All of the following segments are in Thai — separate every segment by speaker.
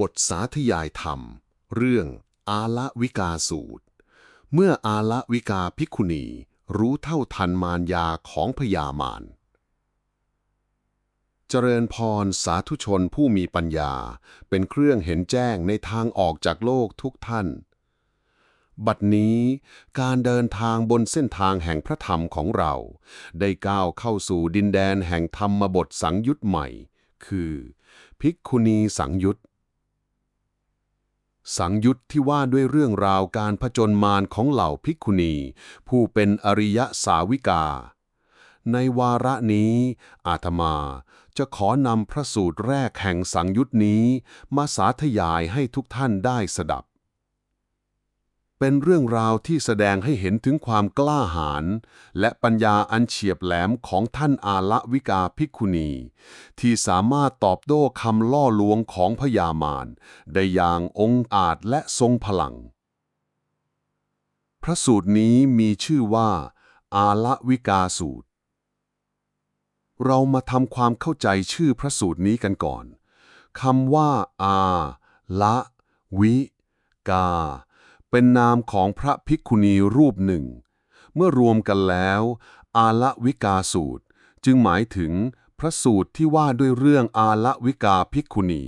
Speaker 1: บทสาธยายธรรม เรื่องอาละวิกาสูตร เมื่ออาละวิกาภิกขุณีรู้เท่าทันมารยาของพญามาร เจริญพรสาธุชนผู้มีปัญญา เป็นเครื่องเห็นแจ้งในทางออกจากโลกทุกท่าน บัดนี้การเดินทางบนเส้นทางแห่งพระธรรมของเรา ได้ก้าวเข้าสู่ดินแดนแห่งธรรมบทสังยุตใหม่ คือ ภิกขุณีสังยุต สังยุตที่ว่าด้วยเรื่องราวการผจญมารของเหล่าภิกขุณี ผู้เป็นอริยสาวิกา ในวาระนี้ อาตมาจะขอนำพระสูตรแรกแห่งสังยุตนี้ มาสาธยายให้ทุกท่านได้สดับ เป็นเรื่องราวที่แสดงให้เห็นถึงความกล้าหาญและปัญญาอันเฉียบแหลมของท่านอาละวิกาภิกุณี ที่สามารถตอบโต้คำล่อลวงของพญามารได้อย่างองอาจและทรงพลัง พระสูตรนี้มีชื่อว่า อาละวิกาสูตร เรามาทำความเข้าใจชื่อพระสูตรนี้กันก่อนคำว่า อาละวิกา เป็นนามของพระภิกขุณีรูปหนึ่ง เมื่อรวมกันแล้ว อาละวิกาสูตร จึงหมายถึงพระสูตรที่ว่าด้วยเรื่องอาละวิกาภิกขุณี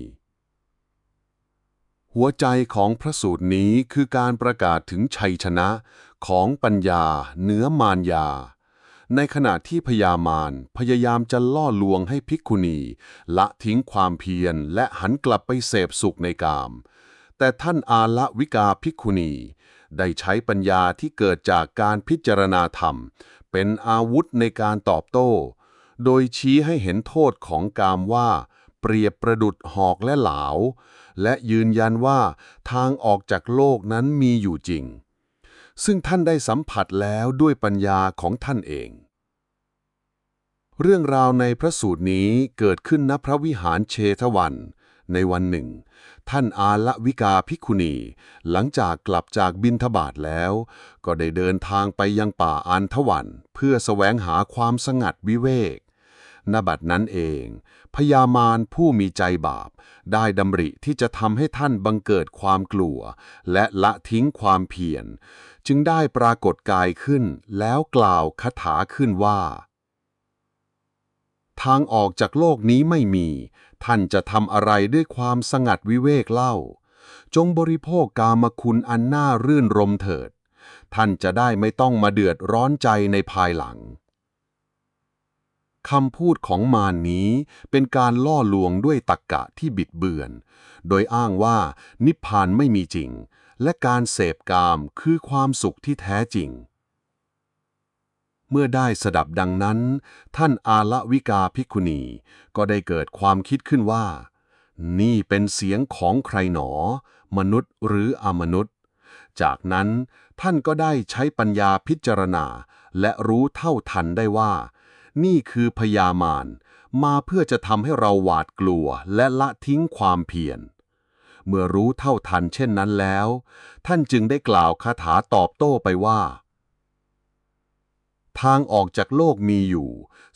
Speaker 1: หัวใจของพระสูตรนี้คือการประกาศถึงชัยชนะของปัญญาเหนือมารยา ในขณะที่พญามารพยายามจะล่อลวงให้ภิกขุณี ละทิ้งความเพียรและหันกลับไปเสพสุขในกาม แต่ท่านอาละวิกาภิกขุณี ได้ใช้ปัญญาที่เกิดจากการพิจารณาธรรม เป็นอาวุธในการตอบโต้ โดยชี้ให้เห็นโทษของกามว่า เปรียบประดุดหอกและเหลา และยืนยันว่าทางออกจากโลกนั้นมีอยู่จริง ซึ่งท่านได้สัมผัสแล้วด้วยปัญญาของท่านเองเรื่องราวในพระสูตรนี้เกิดขึ้นณพระวิหารเชทวัน ในวันหนึ่ง ท่านอาละวิกาภิกุณี หลังจากกลับจากบินทบาทแล้ว ก็ได้เดินทางไปยังป่าอานทวัน เพื่อแสวงหาความสงัดวิเวกณบัดนั้นเองพญามารผู้มีใจบาป ได้ดำริที่จะทำให้ท่านบังเกิดความกลัว และละทิ้งความเพียร จึงได้ปรากฏกายขึ้นแล้วกล่าวคาถาขึ้นว่า ทางออกจากโลกนี้ไม่มี ท่านจะทำอะไรด้วยความสงัดวิเวกเล่า จงบริโภคกามคุณอันน่ารื่นรมเถิด ท่านจะได้ไม่ต้องมาเดือดร้อนใจในภายหลังคำพูดของมารนี้เป็นการล่อลวงด้วยตรรกะที่บิดเบือน โดยอ้างว่านิพพานไม่มีจริง และการเสพกามคือความสุขที่แท้จริง เมื่อได้สดับดังนั้น ท่านอาละวิกาภิกุณี ก็ได้เกิดความคิดขึ้นว่า นี่เป็นเสียงของใครหนอ มนุษย์หรืออมนุษย์ จากนั้นท่านก็ได้ใช้ปัญญาพิจารณา และรู้เท่าทันได้ว่า นี่คือพยามารมาเพื่อจะทำให้เราหวาดกลัวและละทิ้งความเพียรเมื่อรู้เท่าทันเช่นนั้นแล้ว ท่านจึงได้กล่าวคาถาตอบโต้ไปว่า ทางออกจากโลกมีอยู่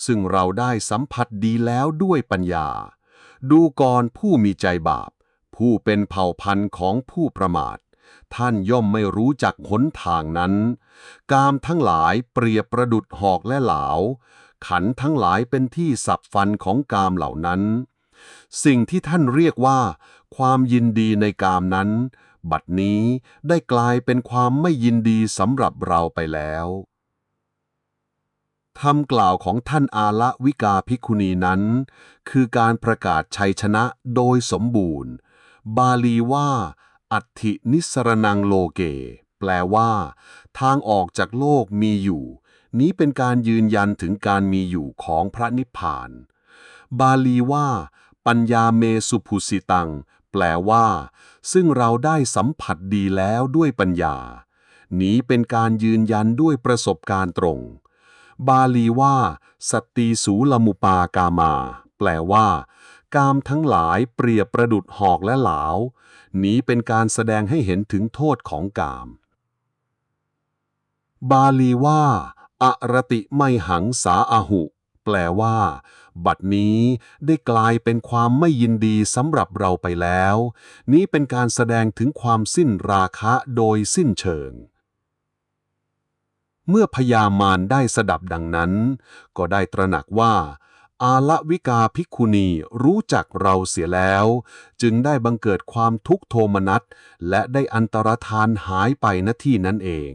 Speaker 1: ซึ่งเราได้สัมผัสดีแล้วด้วยปัญญา ดูกรผู้มีใจบาป ผู้เป็นเผ่าพันธุ์ของผู้ประมาท ท่านย่อมไม่รู้จักหนทางนั้น กามทั้งหลายเปรียบประดุดหอกและเหลา ขันทั้งหลายเป็นที่สับฟันของกามเหล่านั้น สิ่งที่ท่านเรียกว่า ความยินดีในกามนั้น บัดนี้ได้กลายเป็นความไม่ยินดีสำหรับเราไปแล้ว คำกล่าวของท่านอาละวิกาภิกุณีนั้น คือการประกาศชัยชนะโดยสมบูรณ์ บาลีว่า อัตินิสรนังโลเก แปลว่า ทางออกจากโลกมีอยู่ นี้เป็นการยืนยันถึงการมีอยู่ของพระนิพพาน บาลีว่า ปัญญาเมสุภุสิตัง แปลว่า ซึ่งเราได้สัมผัสดีแล้วด้วยปัญญา นี้เป็นการยืนยันด้วยประสบการณ์ตรง บาลีว่า สตีสูลมุปากามา แปลว่า กามทั้งหลายเปรียบประดุดหอกและเหลานี้เป็นการแสดงให้เห็นถึงโทษของกาม บาลีว่าอรติไม่หังสาอาหุ แปลว่า บัดนี้ได้กลายเป็นความไม่ยินดีสำหรับเราไปแล้ว นี้เป็นการแสดงถึงความสิ้นราคะโดยสิ้นเชิง เมื่อพญามารได้สดับดังนั้น ก็ได้ตระหนักว่า อาละวิกาภิกขุณีรู้จักเราเสียแล้ว จึงได้บังเกิดความทุกข์โทมนัส และได้อันตรธานหายไปณที่นั้นเอง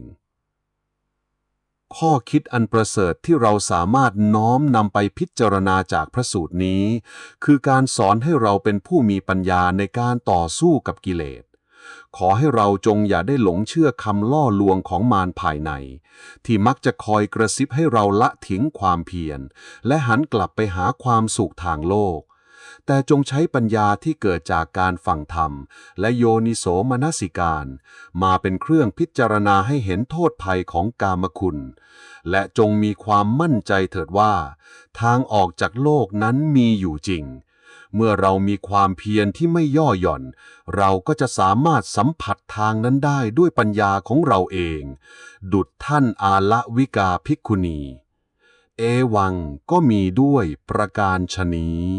Speaker 1: ข้อคิดอันประเสริฐที่เราสามารถน้อมนำไปพิจารณาจากพระสูตรนี้ คือการสอนให้เราเป็นผู้มีปัญญาในการต่อสู้กับกิเลส ขอให้เราจงอย่าได้หลงเชื่อคำล่อลวงของมารภายใน ที่มักจะคอยกระซิบให้เราละทิ้งความเพียร และหันกลับไปหาความสุขทางโลก แต่จงใช้ปัญญาที่เกิดจากการฟังธรรม และโยนิโสมนสิการ มาเป็นเครื่องพิจารณาให้เห็นโทษภัยของกามคุณ และจงมีความมั่นใจเถิดว่า ทางออกจากโลกนั้นมีอยู่จริง เมื่อเรามีความเพียรที่ไม่ย่อหย่อน เราก็จะสามารถสัมผัสทางนั้นได้ด้วยปัญญาของเราเอง ดุดท่านอาละวิกาภิกขุณี เอวังก็มีด้วยประการชนี้